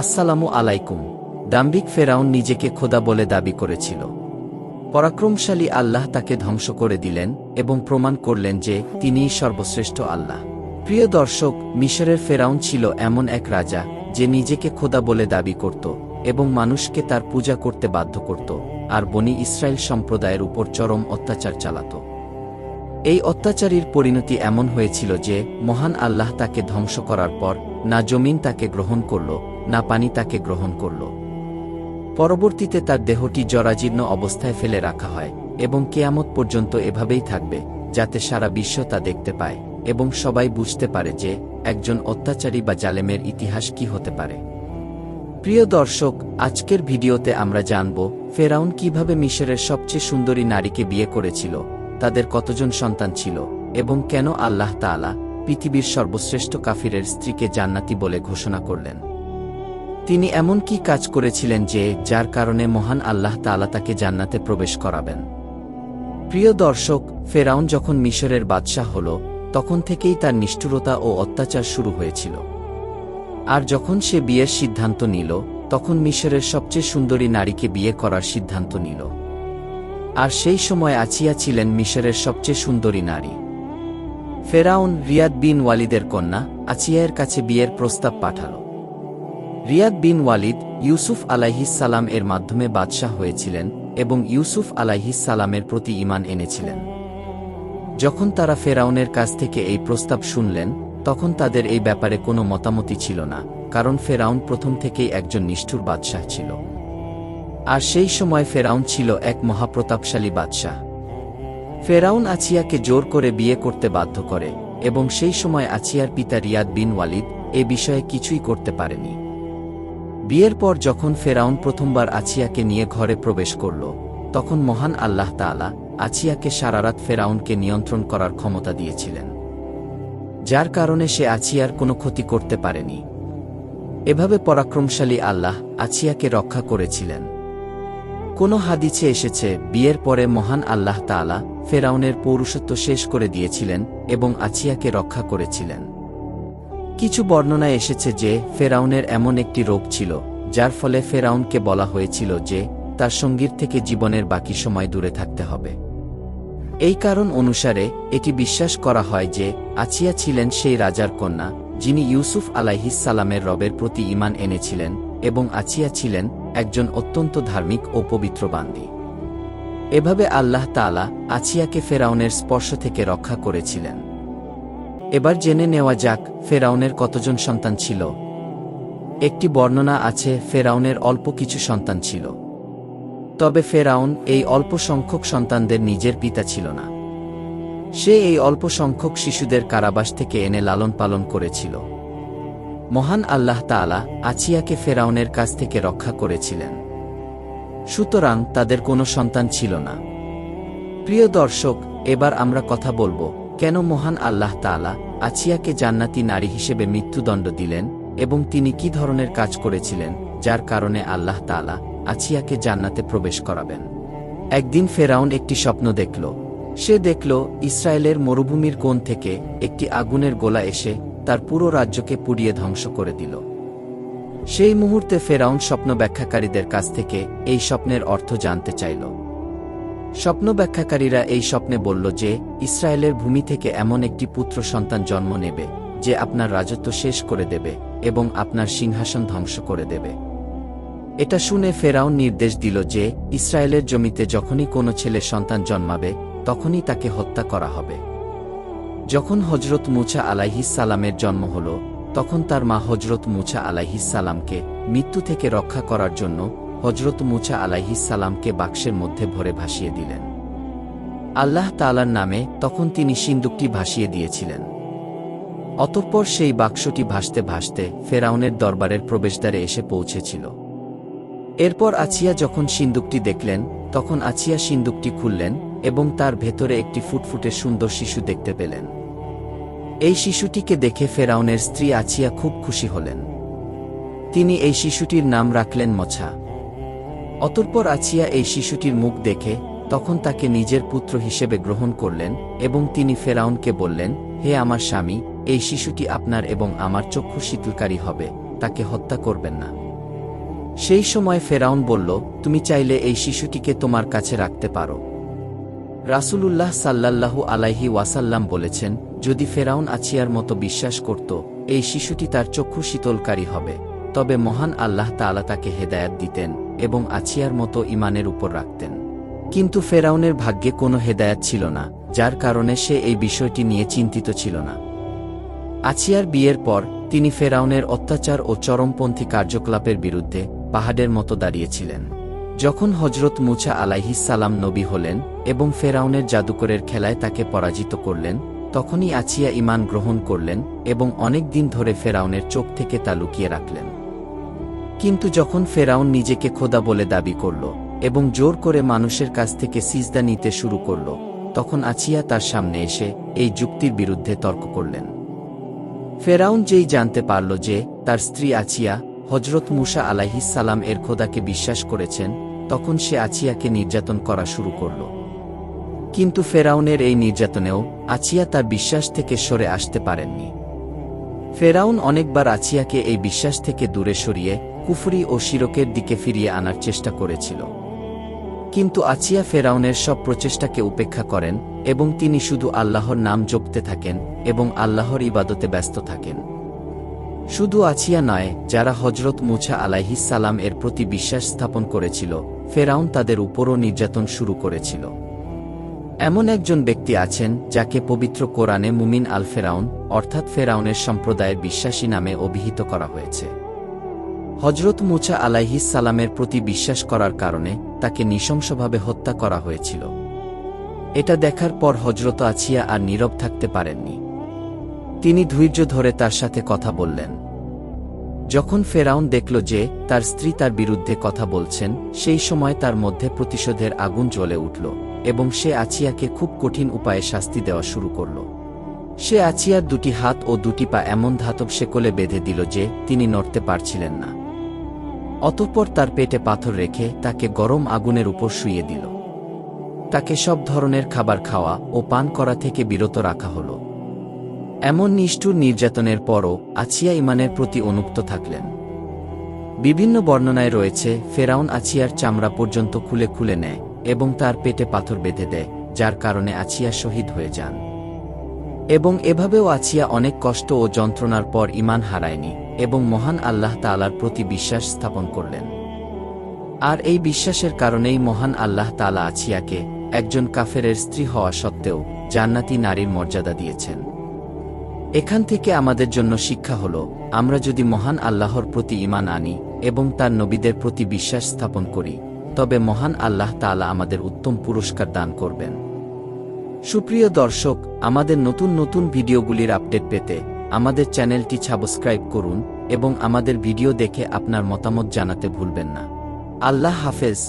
আসসালামু আলাইকুম। দাম্বিক ফেরাউন নিজেকে খোদা বলে দাবি করেছিল। পরাক্রমশালী আল্লাহ তাকে ধ্বংস করে দিলেন এবং প্রমাণ করলেন যে তিনিই সর্বশ্রেষ্ঠ আল্লাহ। প্রিয় দর্শক, মিশরের ফেরাউন ছিল এমন এক রাজা যে নিজেকে খোদা বলে দাবি করত এবং মানুষকে তার পূজা করতে বাধ্য করত আর বনি ইসরায়েল সম্প্রদায়ের উপর চরম অত্যাচার চালাত। এই অত্যাচারীর পরিণতি এমন হয়েছিল যে মহান আল্লাহ তাকে ধ্বংস করার পর না জমিন তাকে গ্রহণ করল না পানি তাকে গ্রহণ করল। পরবর্তীতে তার দেহটি জরাজীর্ণ অবস্থায় ফেলে রাখা হয় এবং কেয়ামত পর্যন্ত এভাবেই থাকবে, যাতে সারা বিশ্ব তা দেখতে পায় এবং সবাই বুঝতে পারে যে একজন অত্যাচারী বা জালেমের ইতিহাস কি হতে পারে। প্রিয় দর্শক, আজকের ভিডিওতে আমরা জানব, ফেরাউন কীভাবে মিশরের সবচেয়ে সুন্দরী নারীকে বিয়ে করেছিল, তাদের কতজন সন্তান ছিল এবং কেন আল্লাহ তাআলা পৃথিবীর সর্বশ্রেষ্ঠ কাফিরের স্ত্রীকে জান্নাতি বলে ঘোষণা করলেন। তিনি এমন কি কাজ করেছিলেন যে, যার কারণে মহান আল্লাহ তাআলা তাকে জান্নাতে প্রবেশ করাবেন। প্রিয় দর্শক, ফেরাউন যখন মিশরের বাদশাহ হল, তখন থেকেই তার নিষ্ঠুরতা ও অত্যাচার শুরু হয়েছিল। আর যখন সে বিয়ের সিদ্ধান্ত নিল, তখন মিশরের সবচেয়ে সুন্দরী নারীকে বিয়ে করার সিদ্ধান্ত নিল। আর সেই সময় আছিয়া ছিলেন মিশরের সবচেয়ে সুন্দরী নারী। ফেরাউন রিয়াদ বিন ওয়ালিদের কন্যা আছিয়ার কাছে বিয়ের প্রস্তাব পাঠাল। রিয়াদ বিন ওয়ালিদ ইউসুফ সালাম এর মাধ্যমে বাদশাহ হয়েছিলেন এবং ইউসুফ সালামের প্রতি ইমান এনেছিলেন। যখন তারা ফেরাউনের কাছ থেকে এই প্রস্তাব শুনলেন, তখন তাদের এই ব্যাপারে কোনো মতামতি ছিল না, কারণ ফেরাউন প্রথম থেকেই একজন নিষ্ঠুর বাদশাহ ছিল। আর সেই সময় ফেরাউন ছিল এক মহাপ্রতাপশালী বাদশাহ। ফেরাউন আছিয়াকে জোর করে বিয়ে করতে বাধ্য করে, এবং সেই সময় আছিয়ার পিতা রিয়াদ বিন ওয়ালিদ এ বিষয়ে কিছুই করতে পারেনি। বিয়ের পর যখন ফেরাউন প্রথমবার আছিয়াকে নিয়ে ঘরে প্রবেশ করল, তখন মহান আল্লাহ তাআলা আছিয়াকে সারারাত ফেরাউনকে নিয়ন্ত্রণ করার ক্ষমতা দিয়েছিলেন, যার কারণে সে আছিয়ার কোনো ক্ষতি করতে পারেনি। এভাবে পরাক্রমশালী আল্লাহ আছিয়াকে রক্ষা করেছিলেন। কোনো হাদিছে এসেছে, বিয়ের পরে মহান আল্লাহ তাআলা ফেরাউনের পৌরুষত্ব শেষ করে দিয়েছিলেন এবং আছিয়াকে রক্ষা করেছিলেন। কিছু বর্ণনায় এসেছে যে ফেরাউনের এমন একটি রোগ ছিল, যার ফলে ফেরাউনকে বলা হয়েছিল যে তার সঙ্গীর থেকে জীবনের বাকি সময় দূরে থাকতে হবে। এই কারণ অনুসারে এটি বিশ্বাস করা হয় যে আছিয়া ছিলেন সেই রাজার কন্যা, যিনি ইউসুফ সালামের রবের প্রতি ইমান এনেছিলেন এবং আছিয়া ছিলেন একজন অত্যন্ত ধার্মিক ও পবিত্র বান্দি। এভাবে আল্লাহ তালা আছিয়াকে ফেরাউনের স্পর্শ থেকে রক্ষা করেছিলেন। এবার জেনে নেওয়া যাক ফেরাউনের কতজন সন্তান ছিল। একটি বর্ণনা আছে, ফেরাউনের অল্প কিছু সন্তান ছিল। তবে ফেরাউন এই অল্প সংখ্যক সন্তানদের নিজের পিতা ছিল না। সে এই অল্প সংখ্যক শিশুদের কারাবাস থেকে এনে লালন পালন করেছিল। মহান আল্লাহ তাআলা আছিয়াকে ফেরাউনের কাছ থেকে রক্ষা করেছিলেন। সুতরাং তাদের কোনো সন্তান ছিল না। প্রিয় দর্শক, এবার আমরা কথা বলব কেন মহান আল্লাহ তাআলা আছিয়াকে জান্নাতি নারী হিসেবে মৃত্যুদণ্ড দিলেন এবং তিনি কি ধরনের কাজ করেছিলেন, যার কারণে আল্লাহ তাআলা আছিয়াকে জান্নাতে প্রবেশ করাবেন? একদিন ফেরাউন একটি স্বপ্ন দেখল। সে দেখল, ইসরায়েলের মরুভূমির কোণ থেকে একটি আগুনের গোলা এসে তার পুরো রাজ্যকে পুড়িয়ে ধ্বংস করে দিল। সেই মুহূর্তে ফেরাউন স্বপ্ন ব্যাখ্যাকারীদের কাছ থেকে এই স্বপ্নের অর্থ জানতে চাইল। স্বপ্ন ব্যাখ্যাকারীরা এই স্বপ্নে বলল যে, ইসরায়েলের ভূমি থেকে এমন একটি পুত্র সন্তান জন্ম নেবে, যে আপনার রাজত্ব শেষ করে দেবে এবং আপনার সিংহাসন ধ্বংস করে দেবে। এটা শুনে ফেরাউন নির্দেশ দিল যে, ইসরায়েলের জমিতে যখনই কোনো ছেলে সন্তান জন্মাবে, তখনই তাকে হত্যা করা হবে। যখন হজরত মুছা সালামের জন্ম হল, তখন তার মা হজরত মুছা সালামকে মৃত্যু থেকে রক্ষা করার জন্য হজরত মুছা সালামকে বাক্সের মধ্যে ভরে ভাসিয়ে দিলেন। আল্লাহ তালার নামে তখন তিনি সিন্দুকটি ভাসিয়ে দিয়েছিলেন। অতঃপর সেই বাক্সটি ভাসতে ভাসতে ফেরাউনের দরবারের প্রবেশদ্বারে এসে পৌঁছেছিল। এরপর আছিয়া যখন সিন্দুকটি দেখলেন, তখন আছিয়া সিন্দুকটি খুললেন এবং তার ভেতরে একটি ফুটফুটে সুন্দর শিশু দেখতে পেলেন। এই শিশুটিকে দেখে ফেরাউনের স্ত্রী আছিয়া খুব খুশি হলেন। তিনি এই শিশুটির নাম রাখলেন মছা। অতঃপর আছিয়া এই শিশুটির মুখ দেখে, তখন তাকে নিজের পুত্র হিসেবে গ্রহণ করলেন, এবং তিনি ফেরাউনকে বললেন, হে আমার স্বামী, এই শিশুটি আপনার এবং আমার চক্ষু শীতলকারী হবে, তাকে হত্যা করবেন না। সেই সময় ফেরাউন বলল, তুমি চাইলে এই শিশুটিকে তোমার কাছে রাখতে পারো। রাসূলুল্লাহ সাল্লাল্লাহু আলাইহি ওয়াসাল্লাম বলেছেন, যদি ফেরাউন আছিয়ার মতো বিশ্বাস করত, এই শিশুটি তার চক্ষু শীতলকারী হবে। তবে মহান আল্লাহ তাআলা তাকে হেদায়াত দিতেন। এবং আছিয়ার মতো ইমানের উপর রাখতেন। কিন্তু ফেরাউনের ভাগ্যে কোনো হেদায়াত ছিল না, যার কারণে সে এই বিষয়টি নিয়ে চিন্তিত ছিল না। আছিয়ার বিয়ের পর তিনি ফেরাউনের অত্যাচার ও চরমপন্থী কার্যকলাপের বিরুদ্ধে পাহাড়ের মতো দাঁড়িয়েছিলেন। যখন হজরত মুছা আলাইহিসালাম নবী হলেন এবং ফেরাউনের জাদুকরের খেলায় তাকে পরাজিত করলেন, তখনই আছিয়া ইমান গ্রহণ করলেন এবং অনেক দিন ধরে ফেরাউনের চোখ থেকে তা লুকিয়ে রাখলেন। কিন্তু যখন ফেরাউন নিজেকে খোদা বলে দাবি করল এবং জোর করে মানুষের কাছ থেকে সিজদা নিতে শুরু করল, তখন আছিয়া তার সামনে এসে এই যুক্তির বিরুদ্ধে তর্ক করলেন। ফেরাউন যেই জানতে পারল যে তার স্ত্রী আছিয়া হজরত মুসা আলাইহিসালাম এর খোদাকে বিশ্বাস করেছেন, তখন সে আছিয়াকে নির্যাতন করা শুরু করল। কিন্তু ফেরাউনের এই নির্যাতনেও আছিয়া তার বিশ্বাস থেকে সরে আসতে পারেননি। ফেরাউন অনেকবার আছিয়াকে এই বিশ্বাস থেকে দূরে সরিয়ে কুফরি ও শিরকের দিকে ফিরিয়ে আনার চেষ্টা করেছিল। কিন্তু আছিয়া ফেরাউনের সব প্রচেষ্টাকে উপেক্ষা করেন এবং তিনি শুধু আল্লাহর নাম জপতে থাকেন এবং আল্লাহর ইবাদতে ব্যস্ত থাকেন। শুধু আছিয়া নয়, যারা হজরত মুছা আলাইহিসালাম এর প্রতি বিশ্বাস স্থাপন করেছিল, ফেরাউন তাদের উপরও নির্যাতন শুরু করেছিল। এমন একজন ব্যক্তি আছেন যাকে পবিত্র কোরআনে মুমিন আল ফেরাউন অর্থাৎ ফেরাউনের সম্প্রদায়ের বিশ্বাসী নামে অভিহিত করা হয়েছে। হজরত মুছা আলাইহিস সালামের প্রতি বিশ্বাস করার কারণে তাকে নৃশংসভাবে হত্যা করা হয়েছিল। এটা দেখার পর হজরত আছিয়া আর নীরব থাকতে পারেননি। তিনি ধৈর্য ধরে তার সাথে কথা বললেন। যখন ফেরাউন দেখল যে তার স্ত্রী তার বিরুদ্ধে কথা বলছেন, সেই সময় তার মধ্যে প্রতিশোধের আগুন জ্বলে উঠল এবং সে আছিয়াকে খুব কঠিন উপায়ে শাস্তি দেওয়া শুরু করল। সে আছিয়ার দুটি হাত ও দুটি পা এমন ধাতব শেকলে বেঁধে দিল যে তিনি নড়তে পারছিলেন না। অতঃপর তার পেটে পাথর রেখে তাকে গরম আগুনের উপর শুইয়ে দিল। তাকে সব ধরনের খাবার খাওয়া ও পান করা থেকে বিরত রাখা হল। এমন নিষ্ঠুর নির্যাতনের পরও আছিয়া ইমানের প্রতি অনুক্ত থাকলেন। বিভিন্ন বর্ণনায় রয়েছে, ফেরাউন আছিয়ার চামড়া পর্যন্ত খুলে খুলে নেয় এবং তার পেটে পাথর বেঁধে দেয়, যার কারণে আছিয়া শহীদ হয়ে যান। এবং এভাবেও আছিয়া অনেক কষ্ট ও যন্ত্রণার পর ইমান হারায়নি। এবং মহান আল্লাহ তালার প্রতি বিশ্বাস স্থাপন করলেন। আর এই বিশ্বাসের কারণেই মহান আল্লাহ তালা আছিয়াকে একজন কাফেরের স্ত্রী হওয়া সত্ত্বেও জান্নাতি নারীর মর্যাদা দিয়েছেন। এখান থেকে আমাদের জন্য শিক্ষা হল, আমরা যদি মহান আল্লাহর প্রতি ইমান আনি এবং তার নবীদের প্রতি বিশ্বাস স্থাপন করি, তবে মহান আল্লাহ তালা আমাদের উত্তম পুরস্কার দান করবেন। সুপ্রিয় দর্শক, আমাদের নতুন নতুন ভিডিওগুলির আপডেট পেতে আমাদের চ্যানেলটি সাবস্ক্রাইব করুন এবং আমাদের ভিডিও দেখে আপনার মতামত জানাতে ভুলবেন না। আল্লাহ হাফেজ।